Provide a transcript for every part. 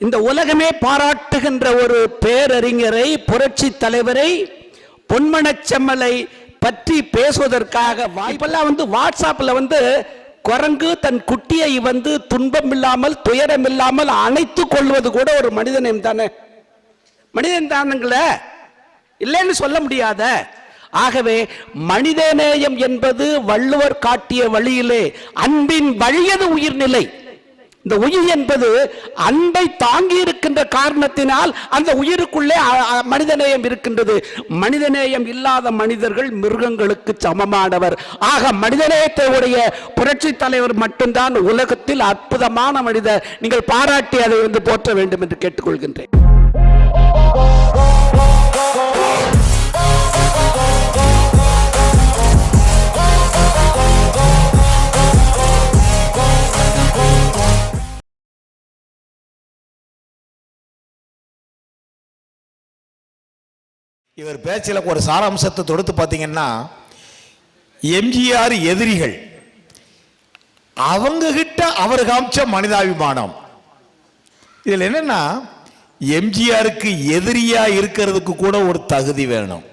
இந்த உலகமே பாராட்டுகின்ற ஒரு பேரறிஞரை புரட்சி தலைவரை பொன்மணச்செம்மலை பற்றி பேசுவதற்காக வாய்ப்பெல்லாம் வந்து வாட்ஸ்அப்பில் வந்து குரங்கு தன் குட்டியை வந்து துன்பம் இல்லாமல் துயரம் இல்லாமல் அணைத்து கொள்வது கூட ஒரு மனிதநேயம் தானே? மனிதன் தானுங்களே இல்லைன்னு சொல்ல முடியாத? ஆகவே மனிதநேயம் என்பது வள்ளுவர் காட்டிய வழியிலே அன்பின் வழியது உயிர்நிலை. இந்த உயிர் என்பது அன்பை தாங்கி இருக்கின்ற காரணத்தினால் அந்த உயிருக்குள்ளே மனிதநேயம் இருக்கின்றது. மனிதநேயம் இல்லாத மனிதர்கள் மிருகங்களுக்கு சமமானவர். ஆக மனிதநேயத்தை உடைய புரட்சி தலைவர் மட்டும்தான் உலகத்தில் அற்புதமான மனிதர். நீங்கள் பாராட்டி அதை வந்து போற்ற வேண்டும் என்று கேட்டுக்கொள்கின்றேன். இவர் பேச்சில் ஒரு சாராம்சத்தை தொடுத்து பார்த்தீங்கன்னா எம்ஜிஆர் எதிரிகள் அவங்க கிட்ட அவர் காமிச்ச மனிதாபிமானம். இதில் என்னன்னா எம்ஜிஆருக்கு எதிரியா இருக்கிறதுக்கு கூட ஒரு தகுதி வேணும்.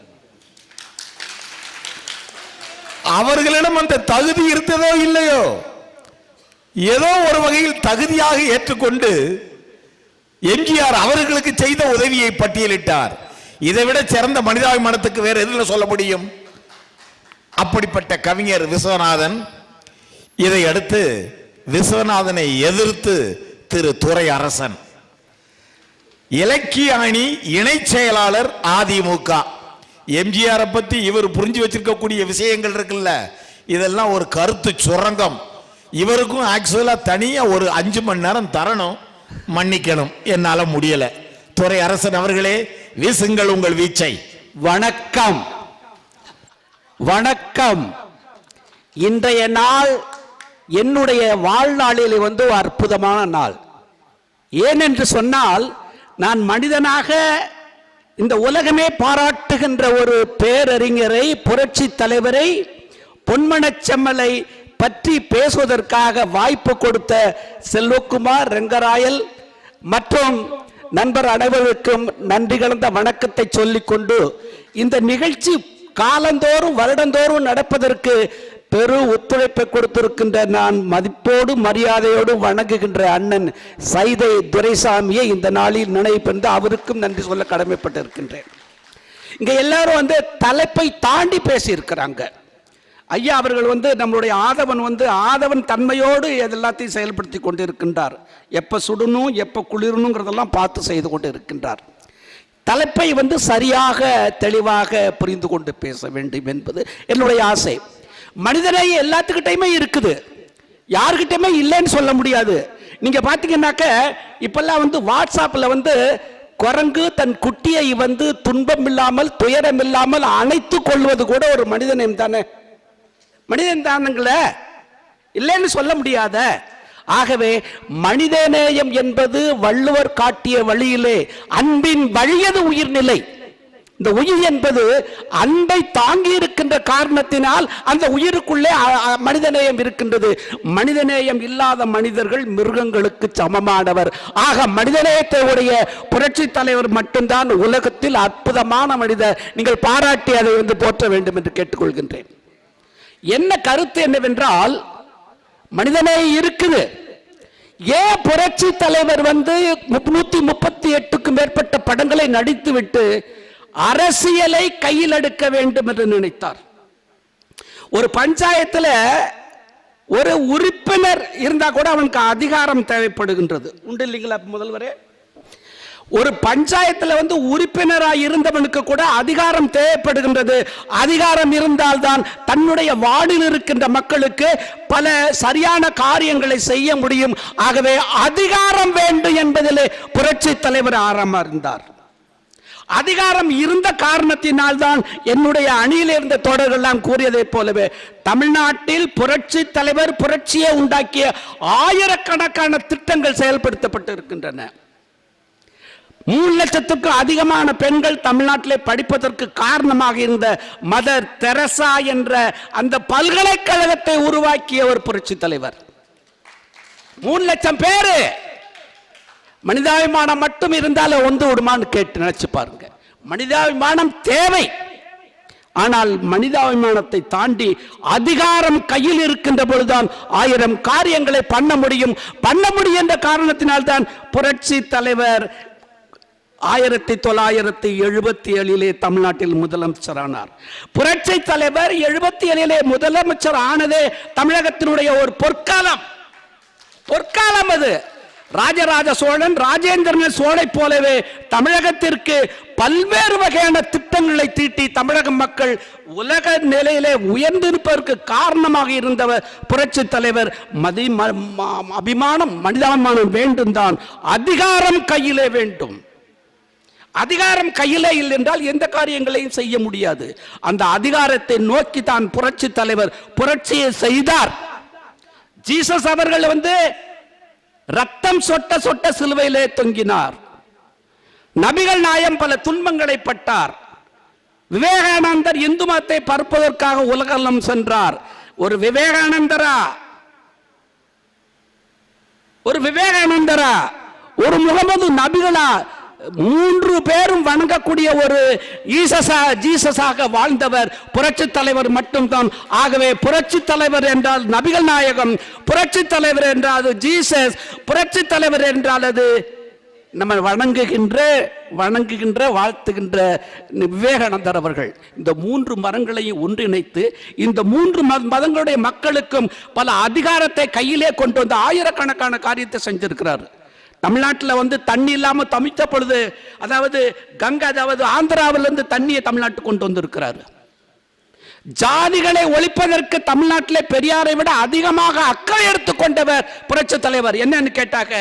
அவர்களிடம் அந்த தகுதி இருந்ததோ இல்லையோ ஏதோ ஒரு வகையில் தகுதியாக ஏற்றுக்கொண்டு எம்ஜிஆர் அவர்களுக்கு செய்த உதவியை பட்டியலிட்டார். இதை விட சிறந்த மனிதாபிமானத்துக்கு வேற எதில் சொல்ல முடியும்? அப்படிப்பட்ட கவிஞர் விஸ்வநாதன் இதை அடுத்து விஸ்வநாதனை எதிர்த்து திரு துறை அரசன் இலக்கிய அணி இணை செயலாளர் அதிமுக எம்ஜிஆரை பத்தி இவர் புரிஞ்சு வச்சிருக்கக்கூடிய விஷயங்கள் இருக்குல்ல இதெல்லாம் ஒரு கருத்து சுரங்கம். இவருக்கும் ஆக்சுவலா தனியா ஒரு அஞ்சு மணி நேரம் தரணும் மன்னிக்கணும். என்னால முடியல. துறை அரசன் அவர்களே வீசுங்கள் உங்கள் வீச்சை. வணக்கம். வணக்கம். இன்றைய நாள் என்னுடைய வாழ்நாளில் வந்து ஒரு அற்புதமான நாள். ஏனென்று சொன்னால் நான் மனிதனாக இந்த உலகமே பாராட்டுகின்ற ஒரு பேரறிஞரை புரட்சி தலைவரை பொன்மனச்செம்மலை பற்றி பேசுவதற்காக வாய்ப்பு கொடுத்த செல்வகுமார் ரெங்கராயல் மற்றும் நண்பர் அனைவருக்கும் நன்றி கலந்த வணக்கத்தை சொல்லிக்கொண்டு இந்த நிகழ்ச்சி காலந்தோறும் வருடந்தோறும் நடப்பதற்கு பெரு ஒத்துழைப்பை கொடுத்திருக்கின்ற நான் மதிப்போடு மரியாதையோடு வணங்குகின்ற அண்ணன் சைதை துரைசாமியை இந்த நாளில் நினைப்பென்று அவருக்கும் நன்றி சொல்ல கடமைப்பட்டிருக்கின்றேன். இங்கே எல்லாரும் வந்து தலைப்பை தாண்டி பேசியிருக்கிறாங்க. ஐயா அவர்கள் வந்து நம்மளுடைய ஆதவன் வந்து ஆதவன் தன்மையோடு எதெல்லாத்தையும் எல்லாத்தையும் செயல்படுத்தி கொண்டு இருக்கின்றார் எப்போ சுடணும் எப்போ குளிரணுங்கிறதெல்லாம் பார்த்து செய்து கொண்டு இருக்கின்றார் தலைப்பை வந்து சரியாக தெளிவாக புரிந்து கொண்டு பேச வேண்டும் என்பது என்னுடைய ஆசை. மனிதனை எல்லாத்துக்கிட்டையுமே இருக்குது. யாருக்கிட்டையுமே இல்லைன்னு சொல்ல முடியாது. நீங்கள் பார்த்தீங்கன்னாக்க இப்போல்லாம் வந்து வாட்ஸ்அப்பில் வந்து குரங்கு தன் குட்டியை வந்து துன்பம் இல்லாமல் துயரம் இல்லாமல் அணைத்து கொள்வது கூட ஒரு மனிதநேயம் தானே. மனிதன் தானுங்கள? இல்லைன்னு சொல்ல முடியாத. ஆகவே மனிதநேயம் என்பது வள்ளுவர் காட்டிய வழியிலே அன்பின் வழியது உயிர்நிலை. இந்த உயிர் என்பது அன்பை தாங்கி இருக்கின்ற காரணத்தினால் அந்த உயிருக்குள்ளே மனிதநேயம் இருக்கின்றது. மனிதநேயம் இல்லாத மனிதர்கள் மிருகங்களுக்கு சமமானவர். ஆக மனிதநேயத்தை உடைய புரட்சி தலைவர் மட்டும்தான் உலகத்தில் அற்புதமான மனிதர். நீங்கள் பாராட்டி அதை வந்து போற்ற வேண்டும் என்று கேட்டுக்கொள்கின்றேன். என்ன கருத்து என்னவென்றால் மனிதனே இருக்குது. ஏன் புரட்சி தலைவர் வந்து நூத்தி முப்பத்தி எட்டுக்கும் மேற்பட்ட படங்களை நடித்துவிட்டு அரசியலை கையில் எடுக்க வேண்டும் என்று நினைத்தார். ஒரு பஞ்சாயத்தில் ஒரு உறுப்பினர் இருந்தா கூட அவனுக்கு அதிகாரம் தேவைப்படுகின்றது. உண்டு இல்லைங்களா முதல்வரே? ஒரு பஞ்சாயத்தில் வந்து உறுப்பினராக இருந்தவனுக்கு கூட அதிகாரம் தேவைப்படுகின்றது. அதிகாரம் இருந்தால்தான் தன்னுடைய வார்டில் இருக்கின்ற மக்களுக்கு பல சரியான காரியங்களை செய்ய முடியும். ஆகவே அதிகாரம் வேண்டும் என்பதிலே புரட்சி தலைவர் ஆரம்ப இருந்தார். அதிகாரம் இருந்த காரணத்தினால் தான் என்னுடைய அணியில் இருந்த தொடர்கள்லாம் கூறியதைப் போலவே தமிழ்நாட்டில் புரட்சி தலைவர் புரட்சியை உண்டாக்கிய ஆயிரக்கணக்கான திட்டங்கள் செயல்படுத்தப்பட்டு இருக்கின்றன மூணு லட்சத்துக்கும் அதிகமான பெண்கள் தமிழ்நாட்டிலே படிப்பதற்கு காரணமாக இருந்த மதர் தெரசா என்ற அந்த பல்கலைக்கழகத்தை உருவாக்கிய ஒரு புரட்சி தலைவர். மூணு லட்சம் பேரு. மனிதாபிமானம் மட்டும் இருந்தாலும் ஒன்று விடுமான்னு கேட்டு நினைச்சு பாருங்க. மனிதாபிமானம் தேவை. ஆனால் மனிதாபிமானத்தை தாண்டி அதிகாரம் கையில் இருக்கின்ற பொழுதுதான் ஆயிரம் காரியங்களை பண்ண முடியும். பண்ண முடியும் என்ற காரணத்தினால்தான் புரட்சி தலைவர் ஆயிரத்தி தொள்ளாயிரத்தி எழுபத்தி ஏழிலே தமிழ்நாட்டில் முதலமைச்சரானார். புரட்சி தலைவர் எழுபத்தி ஏழிலே முதலமைச்சர் ஆனதே தமிழகத்தினுடைய ஒரு பொற்காலம். பொற்காலம் அது. ராஜராஜ சோழன் ராஜேந்திரன் சோழை போலவே தமிழகத்திற்கு பல்வேறு வகையான திட்டங்களை தீட்டி தமிழக மக்கள் உலக நிலையிலே உயர்ந்திருப்பதற்கு காரணமாக இருந்தவர் புரட்சி தலைவர் மதி ம- அபிமானம் மனிதாபிமானம் வேண்டும் தான் அதிகாரம் கையிலே வேண்டும். அதிகாரம் கையிலே இல்லை என்றால் எந்த காரியங்களையும் செய்ய முடியாது. அந்த அதிகாரத்தை நோக்கி தான் புரட்சி தலைவர் புரட்சியை செய்தார். ஜீசஸ் அவர்கள் வந்து ரத்தம் சொட்ட சொட்ட சிலுவையிலே தொங்கினார். நபிகள் நாயம் பல துன்பங்களை பட்டார். விவேகானந்தர் இந்து மதத்தை பரப்புவதற்காக உலகம் சென்றார். ஒரு விவேகானந்தரா? ஒரு விவேகானந்தரா? ஒரு முகமது நபிகளா? மூன்று பேரும் வணங்கக்கூடிய ஒரு ஈசஸா ஜீசஸாக வாழ்ந்தவர் புரட்சி தலைவர் மட்டும்தான். ஆகவே புரட்சி தலைவர் என்றால் நபிகள் நாயகம் புரட்சி தலைவர் என்றால் அது ஜீசஸ் புரட்சி தலைவர் என்றால் அது நம்ம வணங்குகின்ற வணங்குகின்ற வாழ்த்துகின்ற விவேகானந்தர் அவர்கள். இந்த மூன்று மரங்களையும் ஒன்றிணைத்து இந்த மூன்று மத- மதங்களுடைய மக்களுக்கும் பல அதிகாரத்தை கையிலே கொண்டு வந்து ஆயிரக்கணக்கான காரியத்தை செஞ்சிருக்கிறார். தமிழ்நாட்டில் வந்து தண்ணி இல்லாமல் தமிழ்த்த பொழுது அதாவது கங்கை அதாவது ஆந்திராவிலிருந்து தண்ணியை தமிழ்நாட்டுக்கு கொண்டு வந்திருக்கிறாரு. ஜாதிகளை ஒழிப்பதற்கு தமிழ்நாட்டிலே பெரியாரை விட அதிகமாக அக்கறை எடுத்துக்கொண்டவர் புரட்சி தலைவர். என்னன்னு கேட்டாங்க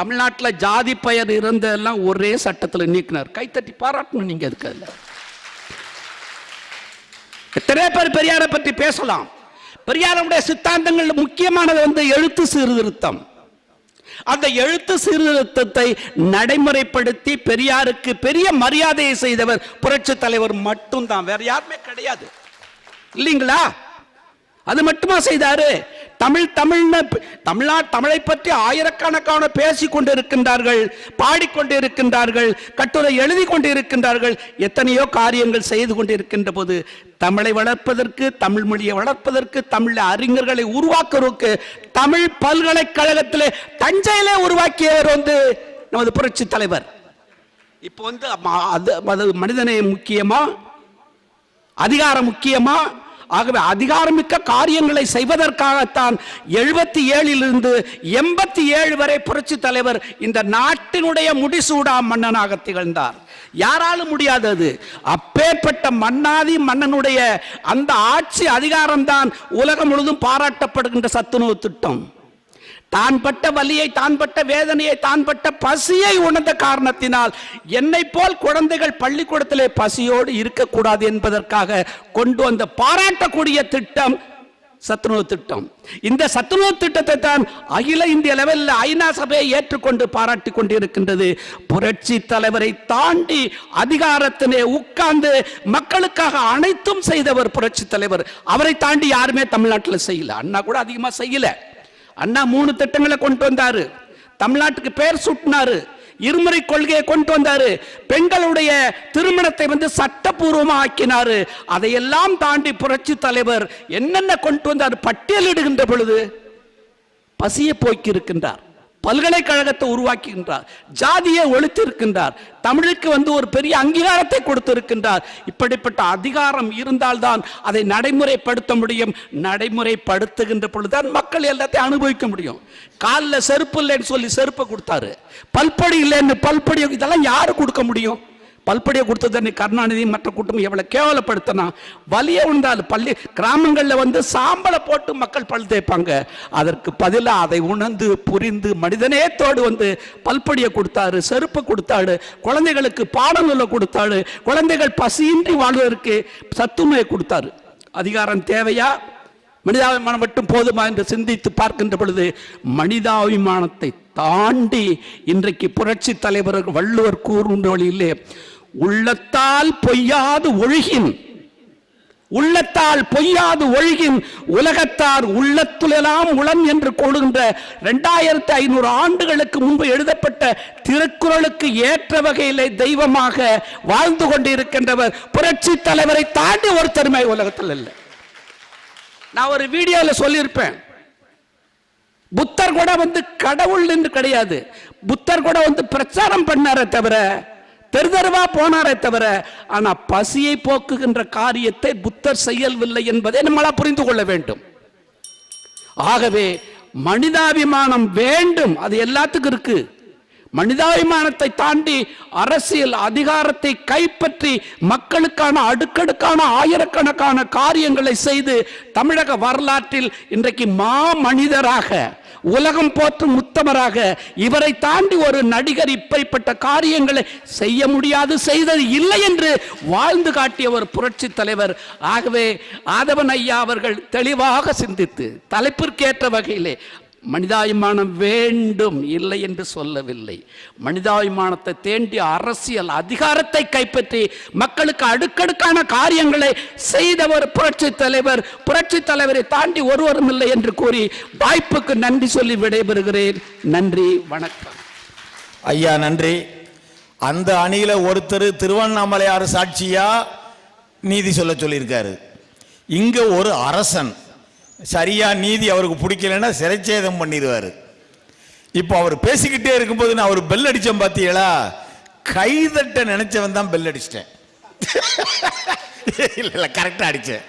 தமிழ்நாட்டில் ஜாதி பெயர் இருந்ததெல்லாம் ஒரே சட்டத்தில் நீக்கினார். கைத்தட்டி பாராட்டணும் நீங்க இருக்கிறதுல எத்தனை பேர் பெரியாரை பற்றி பேசலாம். பெரியாருடைய சித்தாந்தங்கள் முக்கியமானது வந்து எழுத்து சீர்திருத்தம். அந்த எழுத்து சீர்திருத்தத்தை நடைமுறைப்படுத்தி பெரியாருக்கு பெரிய மரியாதையை செய்தவர் புரட்சி தலைவர் மட்டும்தான். வேற யாருமே கிடையாது. இல்லைங்களா? அது மட்டுமா செய்தாரு? தமிழ் தமிழ்னு தமிழ்நா தமிழை பற்றி ஆயிரக்கணக்கான பேசிக் கொண்டிருக்கின்றார்கள் பாடிக்கொண்டு இருக்கின்றார்கள் கட்டுரை எழுதி கொண்டிருக்கின்றார்கள் எத்தனையோ காரியங்கள் செய்து கொண்டிருக்கின்ற போது தமிழை வளர்ப்பதற்கு தமிழ் மொழியை வளர்ப்பதற்கு தமிழ் அறிஞர்களை உருவாக்குவதற்கு தமிழ் பல்கலைக்கழகத்திலே தஞ்சையிலே உருவாக்கியவர் வந்து நமது புரட்சி தலைவர். இப்போ வந்து ம- அது அது மனிதனை முக்கியமா? அதிகாரம் முக்கியமா? ஆகவே அதிகாரமிக்க காரியங்களை செய்வதற்காகத்தான் எழுபத்தி ஏழிலிருந்து எண்பத்தி ஏழு வரை புரட்சி தலைவர் இந்த நாட்டினுடைய முடிசூடா மன்னனாக திகழ்ந்தார். யாராலும் முடியாதது? அப்பேற்பட்ட மன்னாதி மன்னனுடைய அந்த ஆட்சி அதிகாரம்தான் உலகம் முழுதும் பாராட்டப்படுகின்ற சத்துணவு திட்டம். தான் பட்ட வலியை தான் பட்ட வேதனையை தான் பட்ட பசியை உணர்ந்த காரணத்தினால் என்னை போல் குழந்தைகள் பள்ளிக்கூடத்திலே பசியோடு இருக்கக்கூடாது என்பதற்காக கொண்டு வந்த பாராட்டக்கூடிய திட்டம் சத்துணவு திட்டம். இந்த சத்துணவு திட்டத்தை தான் அகில இந்திய லெவலில் ஐநா சபையை ஏற்றுக்கொண்டு பாராட்டி கொண்டிருக்கின்றது. புரட்சி தலைவரை தாண்டி அதிகாரத்திலே உட்கார்ந்து மக்களுக்காக அனைத்தும் செய்தவர் புரட்சி தலைவர். அவரை தாண்டி யாருமே தமிழ்நாட்டில் செய்யல. அண்ணா கூட அதிகமாக செய்யல. அண்ணா மூணு திட்டங்களை கொண்டு வந்தாரு. தமிழ்நாட்டுக்கு பேர் சுட்டினாரு. இருமுறை கொள்கையை கொண்டு வந்தாரு. பெண்களுடைய திருமணத்தை வந்து சட்டபூர்வமா ஆக்கினாரு. அதையெல்லாம் தாண்டி புரட்சி தலைவர் என்னென்ன கொண்டு வந்தார் பட்டியலிடுகின்ற பொழுது பசியை போக்கி இருக்கின்றார் பல்கலைக்கழகத்தை உருவாக்குகின்றார். ஜாதியை ஒழித்திருக்கின்றார். தமிழுக்கு வந்து ஒரு பெரிய அங்கீகாரத்தை கொடுத்திருக்கின்றார். இப்படிப்பட்ட அதிகாரம் இருந்தால்தான் அதை நடைமுறைப்படுத்த முடியும். நடைமுறைப்படுத்துகின்ற பொழுதுதான் மக்கள் எல்லாத்தையும் அனுபவிக்க முடியும். காலில் செருப்பு இல்லைன்னு சொல்லி செருப்பை கொடுத்தாரு. பல்படி இல்லைன்னு பல்படி இதெல்லாம் யாரு கொடுக்க முடியும்? பல்படியை கொடுத்தது அன்னைக்கு கருணாநிதி மற்ற கூட்டம் எவ்வளோ கேவலப்படுத்தினா? வலிய உண்டால் பள்ளி கிராமங்களில் வந்து சாம்பலை போட்டு மக்கள் பல் தேய்ப்பாங்க. அதற்கு பதிலாக அதை உணர்ந்து புரிந்து மனிதநேயத்தோடு வந்து பல்படியை கொடுத்தாரு செருப்பு கொடுத்தாரு குழந்தைகளுக்கு பாடநூலை கொடுத்தாரு குழந்தைகள் பசியின்றி வாழ்வதற்கு சத்துமையை கொடுத்தாரு. அதிகாரம் தேவையா? மனிதாபிமானம் மட்டும் போதுமா என்று சிந்தித்து பார்க்கின்ற பொழுது மனிதாபிமானத்தை தாண்டி இன்றைக்கு புரட்சி தலைவர் வள்ளுவர் கூறும் வழியிலே உள்ளத்தால் பொய்யாது ஒழுகின். உள்ளத்தால் பொய்யாது ஒழுகின். உலகத்தார் உள்ளத்துலெல்லாம் உளம் என்று கொள்கின்ற இரண்டாயிரத்தி ஐநூறு ஆண்டுகளுக்கு முன்பு எழுதப்பட்ட திருக்குறளுக்கு ஏற்ற வகையிலே தெய்வமாக வாழ்ந்து கொண்டிருக்கின்றவர் புரட்சி தலைவரை தாண்டி ஒரு தருமை உலகத்தில் இல்லை. நான் ஒரு வீடியோல சொல்லியிருப்பேன். புத்தர் கூட வந்து கடவுள் என்று கிடையாது. புத்தர் கூட வந்து பிரச்சாரம் பண்ணாரே தவிர தெருதருவா போனாரே தவிர ஆனா பசியை போக்குகின்ற காரியத்தை புத்தர் செய்யவில்லை என்பதை நம்மளா புரிந்து கொள்ள வேண்டும். ஆகவே மனிதாபிமானம் வேண்டும் அது எல்லாத்துக்கும் இருக்கு. மனிதாபிமானத்தை தாண்டி அரசியல் அதிகாரத்தை கைப்பற்றி மக்களுக்கான அடுக்கடுக்கான ஆயிரக்கணக்கான காரியங்களை செய்து தமிழக வரலாற்றில் இன்றைக்கு மா மனிதராக உலகம் போற்றும் உத்தமராக இவரை தாண்டி ஒரு நடிகர் இப்படிப்பட்ட காரியங்களை செய்ய முடியாது செய்தது இல்லை என்று வாழ்ந்து காட்டிய ஒரு புரட்சி தலைவர். ஆகவே ஆதவன் ஐயா அவர்கள் தெளிவாக சிந்தித்து தலைப்பிற்கேற்ற வகையிலே மனிதாபிமானம் வேண்டும் இல்லை என்று சொல்லவில்லை. மனிதாபிமானத்தை தேண்டி அரசியல் அதிகாரத்தை கைப்பற்றி மக்களுக்கு அடுக்கடுக்கான காரியங்களை செய்தவர் புரட்சி தலைவர். புரட்சி தலைவரை தாண்டி ஒருவரும் இல்லை என்று கூறி வாய்ப்புக்கு நன்றி சொல்லி விடைபெறுகிறேன். நன்றி வணக்கம். ஐயா நன்றி. அந்த அணியில ஒருத்தர் திருவண்ணாமலையார் சாட்சியா நீதி சொல்ல சொல்லியிருக்காரு. இங்க ஒரு அரசன் சரியா நீதி அவருக்கு பிடிக்கலன்னா சிறைச்சேதம் பண்ணிடுவார். இப்போ அவர் பேசிக்கிட்டே இருக்கும்போது நான் அவர் பெல் அடித்தேன் பார்த்தீங்களா கைதட்ட நினைச்சவன் தான் பெல் அடிச்சிட்டேன். இல்லை இல்லை கரெக்டாக அடித்தேன்